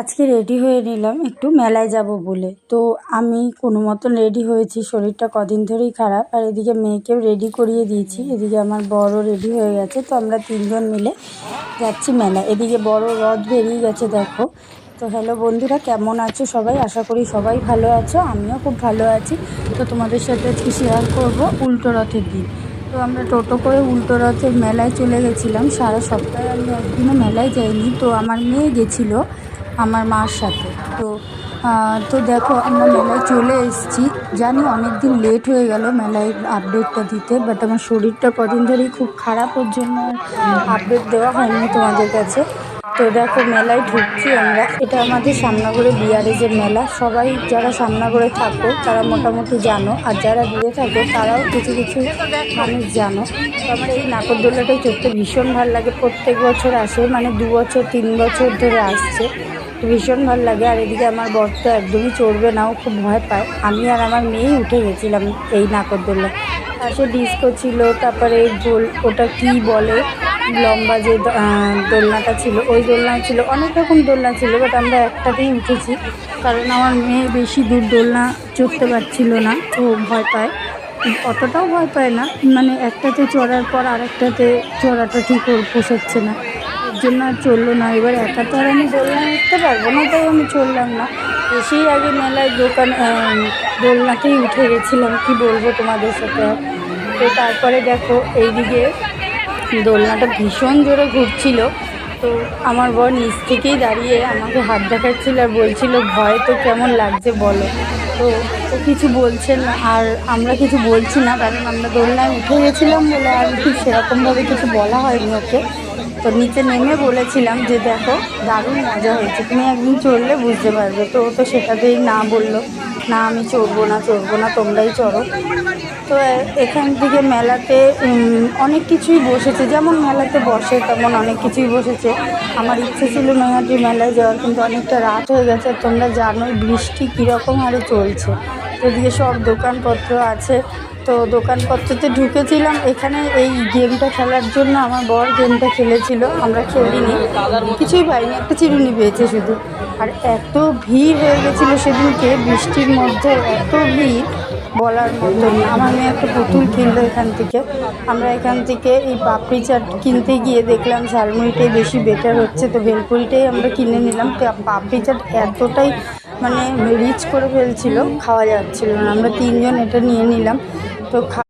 আজকে রেডি হয়ে নিলাম, একটু মেলায় যাব বলে। তো আমি কোনো মতন রেডি হয়েছি, শরীরটা কদিন ধরেই খারাপ। আর এদিকে মেয়েকেও রেডি করিয়ে দিয়েছি, এদিকে আমার বড় রেডি হয়ে গেছে। তো আমরা তিনজন মিলে যাচ্ছি মেলা এদিকে বড় রথ বেরিয়ে গেছে, দেখো। তো হ্যালো বন্ধুরা, কেমন আছো সবাই? আশা করি সবাই ভালো আছো, আমিও খুব ভালো আছি। তো তোমাদের সাথে আজকে শেয়ার করব উল্টো রথের দিন। তো আমরা টোটো করে উল্টো রথের মেলায় চলে গেছিলাম। সারা সপ্তাহে আমি একদিনও মেলায় যাইনি। তো আমার মেয়ে গেছিল আমার মার সাথে। তো তো দেখো, আমরা মেলায় চলে এসেছি। জানি অনেক দিন লেট হয়ে গেল মেলায় আপডেটটা দিতে বাট আমার শরীরটা কদিন ধরেই খুব খারাপ, ওর জন্য আপডেট দেওয়া হয়নি তোমাদের কাছে। তো দেখো, মেলায় ঢুকছি আমরা। এটা আমাদের সামনাগড়ে বিয়ারেজের মেলা। সবাই যারা সামনাগড়ে থাকো, তারা মোটামুটি জানো। আর যারা দূরে থাকো, তারাও কিছু কিছু মানুষ জানো। আমার এই নাগরদোলাটাই চড়তে ভীষণ ভালো লাগে। প্রত্যেক বছর আসে মানে দু বছর, তিন বছর ধরে আসছে। তো ভীষণ ভালো লাগে আর এদিকে আমার বর তো একদমই চড়বে না, ও খুব ভয় পায়। আমি আর আমার মেয়েই উঠে গেছিলাম এই নাগরদোলা। পাশে ডিস্কো ছিল, তারপরে গোল ওটা কি বলে, লম্বা যে দোলনাটা ছিল, ওই দোলনা ছিল, অনেক রকম দোলনা ছিল বাট আমরা একটাতেই উঠেছি। কারণ আমার মেয়ে বেশি দূর দোলনা চড়তে পারছিল না, ও ভয় পায়। অতটাও ভয় পায় না মানে একটাতে চড়ার পর আরেকটাতে চড়াটা ঠিক ওর পোষাচ্ছে না। জন্য আর চলল না। এবার একা তো আর আমি দোলনা উঠতে পারব না, তাই আমি চললাম না। এসেই আগে মেলায় দোকান দোলনাতেই উঠে গেছিলাম, কি বলব তোমাদের সাথে তো তারপরে দেখো, এইদিকে দোলনাটা ভীষণ জোরে ঘুরছিল। তো আমার বর নিচ থেকেই দাঁড়িয়ে আমাকে হাত দেখাচ্ছিল আর বলছিল, ভয় তো কেমন লাগছে বলো। তো ও কিছু বলছেন আর আমরা কিছু বলছি না, কারণ আমরা দোলনায় উঠে গেছিলাম বলে আর ঠিক সেরকমভাবে কিছু বলা হয়নি ওকে। তো নিচে নেমে বলেছিলাম যে, দেখো, দারুণ মজা হয়েছে। তুমি একদিন চড়লে বুঝতে পারবে। তো ও তো সেটাতেই না বলল, না, আমি চড়বো না চড়বো না, তোমরাই চড়ো। তো এখান থেকে মেলাতে অনেক কিছুই বসেছে। যেমন মেলাতে বসে, তেমন অনেক কিছুই বসেছে। আমার ইচ্ছে ছিল নৈহাটি মেলায় যাওয়ার, কিন্তু অনেকটা রাত হয়ে গেছে। আর তোমরা জানোই বৃষ্টি কীরকম হারে চলছে। এদিকে সব দোকানপত্র আছে। তো দোকানপত্রতে ঢুকেছিলাম। এখানে এই গেমটা খেলার জন্য আমার বর গেমটা খেলেছিল, আমরা খেলিনি। কিছুই পাইনি, একটা চিরুনি পেয়েছে শুধু। আর এত ভিড় হয়ে গেছিল সেদিনকে, বৃষ্টির মধ্যে এত ভিড় বলার মতন। আমার মেয়ে একটা পুতুল কিনলো এখান থেকে। আমরা এখান থেকে এই পাপড়ি চাট কিনতে গিয়ে দেখলাম, ঝালমুড়িটাই বেশি বেটার হচ্ছে। তো ভেলপুরিটাই আমরা কিনে নিলাম। পাপড়ি চাট এতটাই মানে রিচ করে ফেলছিল, খাওয়া যাচ্ছিল না। আমরা তিনজন এটা নিয়ে নিলাম। তো খা